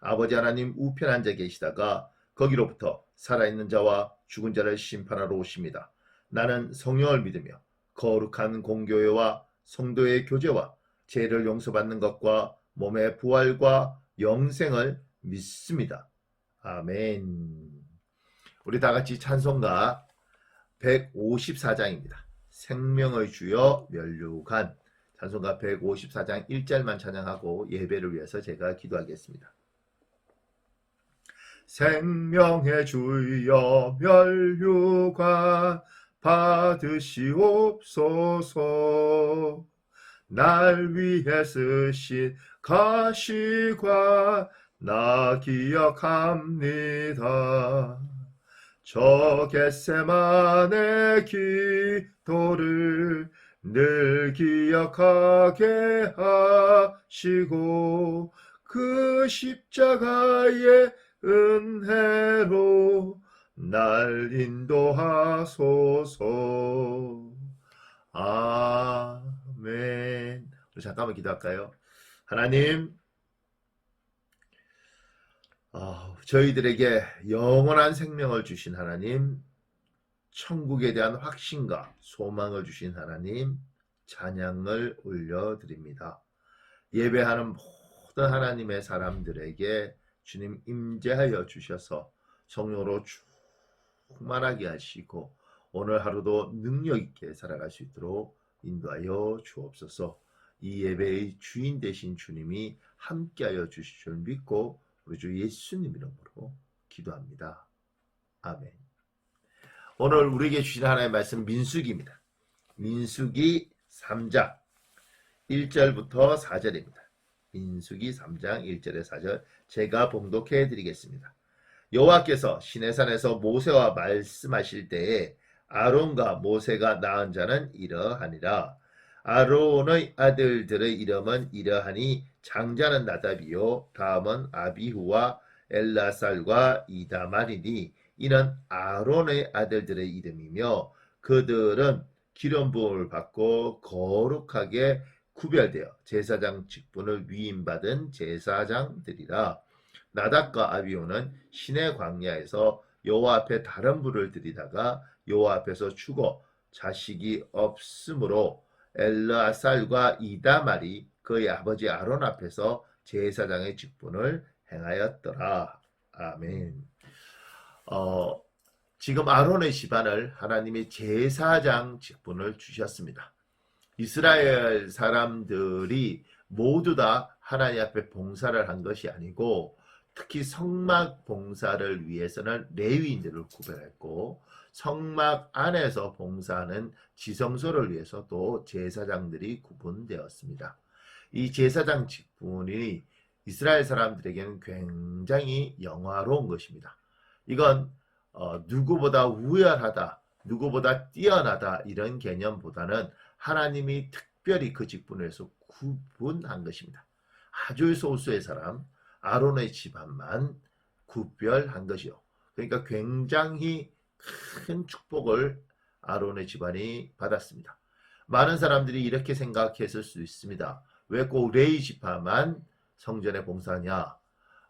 아버지 하나님 우편 앉아 계시다가 거기로부터 살아있는 자와 죽은 자를 심판하러 오십니다. 나는 성령을 믿으며 거룩한 공교회와 성도의 교제와 죄를 용서받는 것과 몸의 부활과 영생을 믿습니다. 아멘. 우리 다 같이 찬송가 154장입니다. 생명의 주여 면류관 찬송가 154장 1절만 찬양하고 예배를 위해서 제가 기도하겠습니다. 생명의 주여 멸류관 받으시옵소서. 날 위해 쓰신 가시관 나 기억합니다. 저 겟세만의 기도를 늘 기억하게 하시고 그 십자가의 은혜로 날 인도하소서. 아멘. 우리 잠깐만 기도할까요? 하나님, 아, 저희들에게 영원한 생명을 주신 하나님, 천국에 대한 확신과 소망을 주신 하나님, 찬양을 올려드립니다. 예배하는 모든 하나님의 사람들에게 주님 임재하여 주셔서 성령으로 충만하게 하시고 오늘 하루도 능력 있게 살아갈 수 있도록 인도하여 주옵소서. 이 예배의 주인 되신 주님이 함께하여 주실 줄 믿고 우리 주 예수님 이름으로 기도합니다. 아멘. 오늘 우리에게 주신 하나님의 말씀 민수기입니다. 민수기 3장 1절부터 4절입니다. 민수기 3장 1절에 4절 제가 봉독해 드리겠습니다. 여호와께서 시내산에서 모세와 말씀하실 때에 아론과 모세가 낳은 자는 이러하니라. 아론의 아들들의 이름은 이러하니 장자는 나답이요 다음은 아비후와 엘라살과 이다말이니 이는 아론의 아들들의 이름이며 그들은 기름 부음을 받고 거룩하게 구별되어 제사장 직분을 위임받은 제사장들이라 나답과 아비오는 신의 광야에서 여호와 앞에 다른 불을 들이다가 여호와 앞에서 죽어 자식이 없으므로 엘라살과 이다말이 그의 아버지 아론 앞에서 제사장의 직분을 행하였더라. 아멘. 어, 지금 아론의 집안을 하나님이 제사장 직분을 주셨습니다. 이스라엘 사람들이 모두 다 하나님 앞에 봉사를 한 것이 아니고 특히 성막 봉사를 위해서는 레위인들을 구별했고 성막 안에서 봉사하는 지성소를 위해서 또 제사장들이 구분되었습니다. 이 제사장 직분이 이스라엘 사람들에게는 굉장히 영화로운 것입니다. 이건 어, 누구보다 우열하다, 누구보다 뛰어나다 이런 개념보다는 하나님이 특별히 그 직분에서 구분한 것입니다. 아주 소수의 사람, 아론의 집안만 구별한 것이요. 그러니까 굉장히 큰 축복을 아론의 집안이 받았습니다. 많은 사람들이 이렇게 생각했을 수 있습니다. 왜 꼭 레이 지파만 성전에 봉사하냐?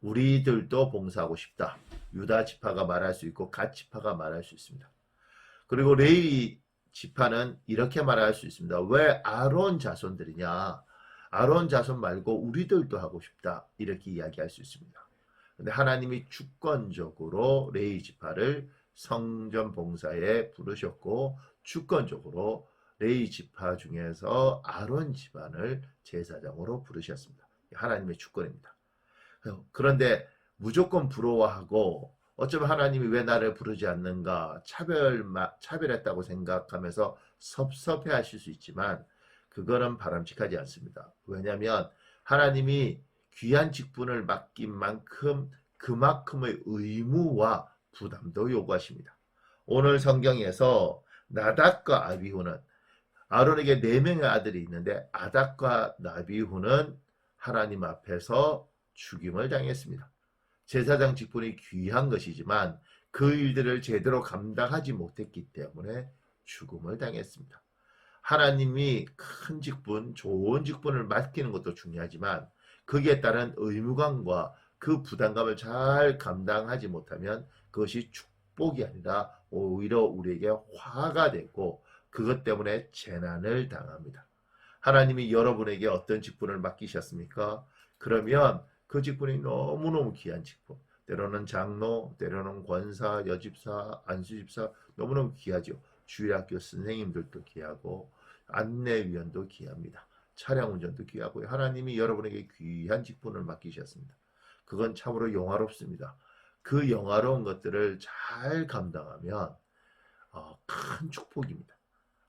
우리들도 봉사하고 싶다. 유다 지파가 말할 수 있고 갓 지파가 말할 수 있습니다. 그리고 레이 지파는 이렇게 말할 수 있습니다. 왜 아론 자손들이냐? 아론 자손 말고 우리들도 하고 싶다. 이렇게 이야기할 수 있습니다. 근데 하나님이 주권적으로 레이 지파를 성전 봉사에 부르셨고 주권적으로 레이 지파 중에서 아론 집안을 제사장으로 부르셨습니다. 하나님의 주권입니다. 그런데 무조건 부러워하고 어쩌면 하나님이 왜 나를 부르지 않는가 차별 차별했다고 생각하면서 섭섭해 하실 수 있지만 그거는 바람직하지 않습니다. 왜냐하면 하나님이 귀한 직분을 맡긴 만큼 그만큼의 의무와 부담도 요구하십니다. 오늘 성경에서 나답과 아비후는 아론에게 네 명의 아들이 있는데 아답과 나비후는 하나님 앞에서 죽임을 당했습니다. 제사장 직분이 귀한 것이지만 그 일들을 제대로 감당하지 못했기 때문에 죽음을 당했습니다. 하나님이 큰 직분, 좋은 직분을 맡기는 것도 중요하지만 거기에 따른 의무감과 그 부담감을 잘 감당하지 못하면 그것이 축복이 아니라 오히려 우리에게 화가 되고 그것 때문에 재난을 당합니다. 하나님이 여러분에게 어떤 직분을 맡기셨습니까? 그러면 그 직분이 너무너무 귀한 직분. 때로는 장로, 때로는 권사, 여집사, 안수집사 너무너무 귀하죠. 주일학교 선생님들도 귀하고 안내위원도 귀합니다. 차량 운전도 귀하고요. 하나님이 여러분에게 귀한 직분을 맡기셨습니다. 그건 참으로 영화롭습니다. 그 영화로운 것들을 잘 감당하면 어, 큰 축복입니다.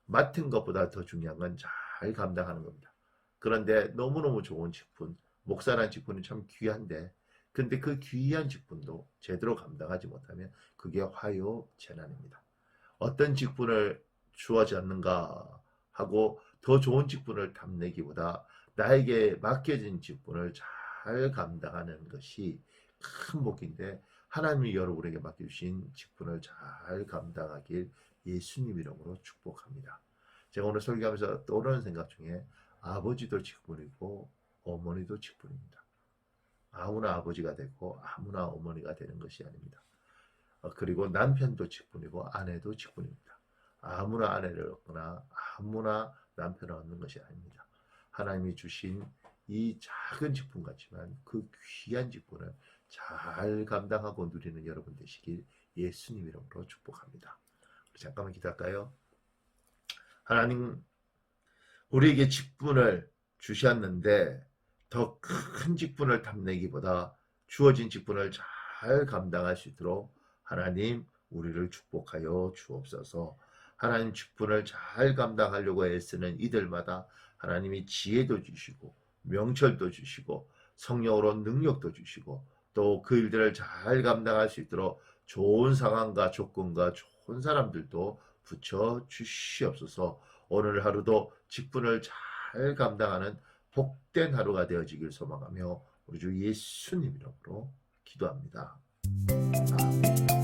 맡은 것보다 더 중요한 건 잘 감당하는 겁니다. 그런데 너무너무 좋은 직분, 목사란 직분이 참 귀한데 근데 그 귀한 직분도 제대로 감당하지 못하면 그게 화요 재난입니다. 어떤 직분을 주어졌는가 하고 더 좋은 직분을 탐내기보다 나에게 맡겨진 직분을 잘 감당하는 것이 큰 복인데 하나님이 여러분에게 맡겨주신 직분을 잘 감당하길 예수님 이름으로 축복합니다. 제가 오늘 설교하면서 떠오르는 생각 중에 아버지도 직분이고 어머니도 직분입니다. 아무나 아버지가 되고 아무나 어머니가 되는 것이 아닙니다. 어, 그리고 남편도 직분이고 아내도 직분입니다. 아무나 아내를 얻거나 아무나 남편을 얻는 것이 아닙니다. 하나님이 주신 이 작은 직분 같지만 그 귀한 직분을 잘 감당하고 누리는 여러분 되시길 예수님 이름으로 축복합니다. 잠깐만 기도할까요? 하나님 우리에게 직분을 주셨는데 더 큰 직분을 탐내기보다 주어진 직분을 잘 감당할 수 있도록 하나님 우리를 축복하여 주옵소서. 하나님 직분을 잘 감당하려고 애쓰는 이들마다 하나님이 지혜도 주시고 명철도 주시고 성령으로 능력도 주시고 또 그 일들을 잘 감당할 수 있도록 좋은 상황과 조건과 좋은 사람들도 붙여 주시옵소서. 오늘 하루도 직분을 잘 감당하는 복된 하루가 되어지길 소망하며 우리 주 예수님 이름으로 기도합니다. 아멘.